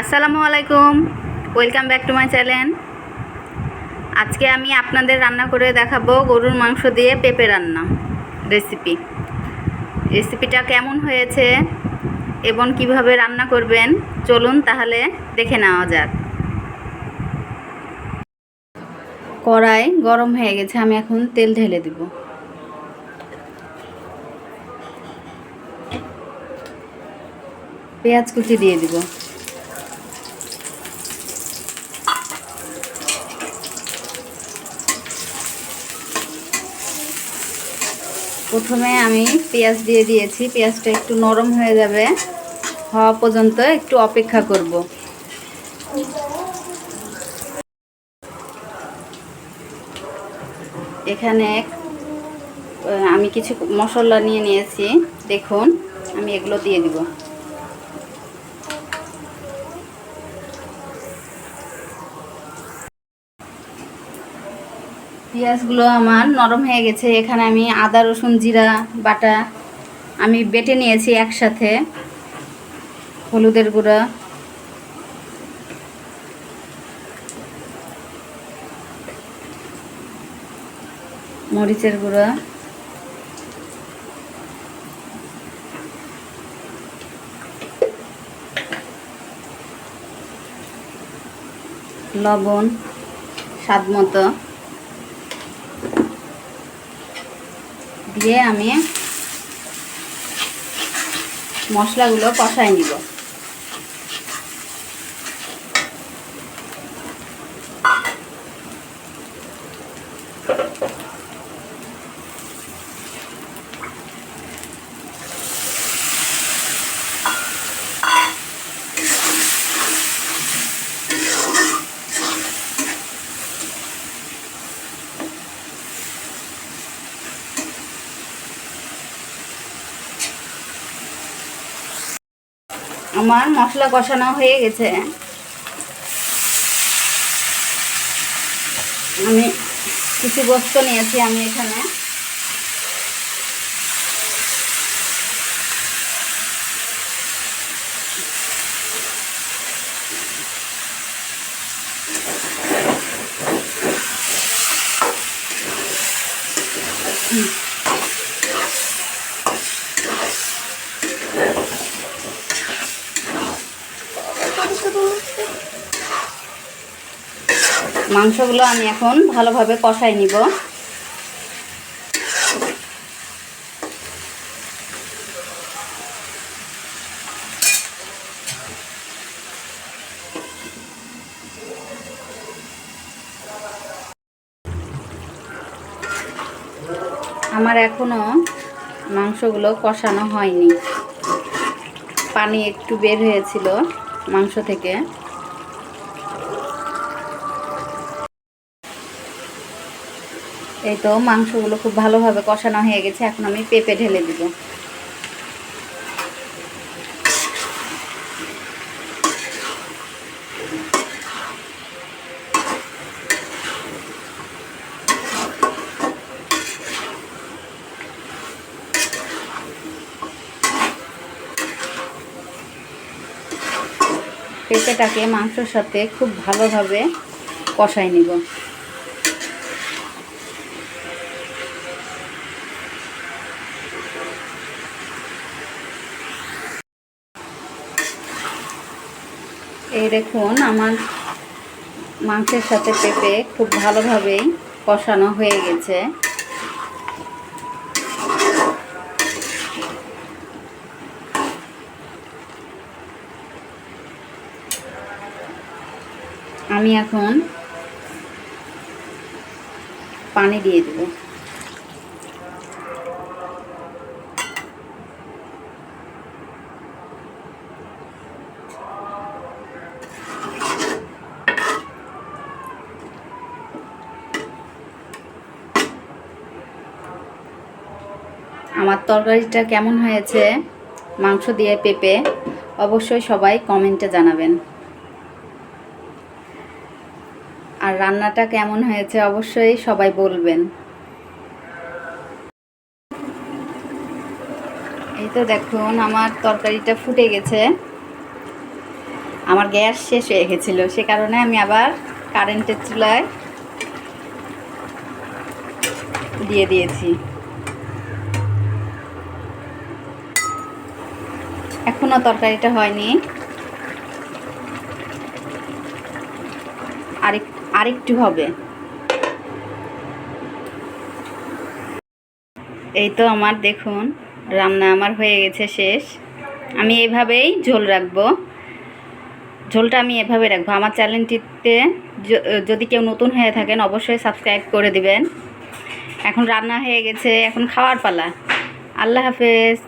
আসসালামু আলাইকুম। Welcome back to my channel আজকে আমি আপনাদের রান্না করে দেখাবো গরুর মাংস দিয়ে পেঁপে রান্না রেসিপি রেসিপিটা কেমন হয়েছে এবং কীভাবে রান্না করবেন, চলুন তাহলে দেখে নেওয়া যাক। কড়াই গরম হয়ে গেছে, আমি এখন তেল ঢেলে দিব। পেঁয়াজ কুচি দিয়ে দিব। প্রথমে আমি পেঁয়াজ দিয়ে দিয়েছি। পেঁয়াজটা একটু নরম হয়ে যাবে। হওয়া পর্যন্ত একটু অপেক্ষা করব। এখানে আমি কিছু মশলা নিয়ে নিয়েছি। দেখুন, আমি এগুলো দিয়ে দিব। পেঁয়াজগুলো আমার নরম হয়ে গেছে। এখানে আমি আদা, রসুন, জিরা, বাটা আমি বেটে নিয়েছি একসাথে। হলুদের গুঁড়া। মরিচের গুঁড়া। লবণ, স্বাদ মতো। দিয়ে আমি মশলাগুলো কষাই নিব। আমার মশলা কষানো হয়ে গেছে। আমি কিছু বস্তু নিয়েছি আমি এখানে। মাংসগুলো আমি এখন ভালোভাবে কষাই নিব। আমার এখনও মাংসগুলো কষানো হয়নি। পানি একটু বের হয়েছিল মাংস থেকে। এই তো মাংসগুলো খুব ভালোভাবে কষানো হয়ে গেছে, এখন আমি পেঁপে ঢেলে দিব। পেঁপেটাকে মাংসর সাথে খুব ভালোভাবে কষাই নিব। এই দেখুন, আমার মাংসের সাথে পেঁপে খুব ভালোভাবেই কষানো হয়ে গেছে। আমি এখন পানি দিয়ে দেবো। আমার তরকারিটা কেমন হয়েছে? মাংস দিয়ে পেঁপে। অবশ্যই সবাই কমেন্টে জানাবেন। আর রান্নাটা কেমন হয়েছে অবশ্যই সবাই বলবেন। এই তো দেখুন, আমার তরকারিটা ফুটে গেছে। আমার গ্যাস শেষ হয়ে গেছিল, সে কারণে আমি আবার কারেন্টের চুলায় দিয়ে দিয়েছি। এখনও তরকারিটা হয়নি। আরেক, আরেকটু হবে। এই তো আমার দেখুন, রান্না আমার হয়ে গেছে শেষ। আমি এভাবেই ঝোল রাখব। ঝোলটা আমি এভাবে রাখব। আমার চ্যানেলটিতে যদি কেউ নতুন হয়ে থাকেন, অবশ্যই সাবস্ক্রাইব করে দিবেন। এখন রান্না হয়ে গেছে, এখন খাওয়ার পালা। আল্লাহ হাফেজ।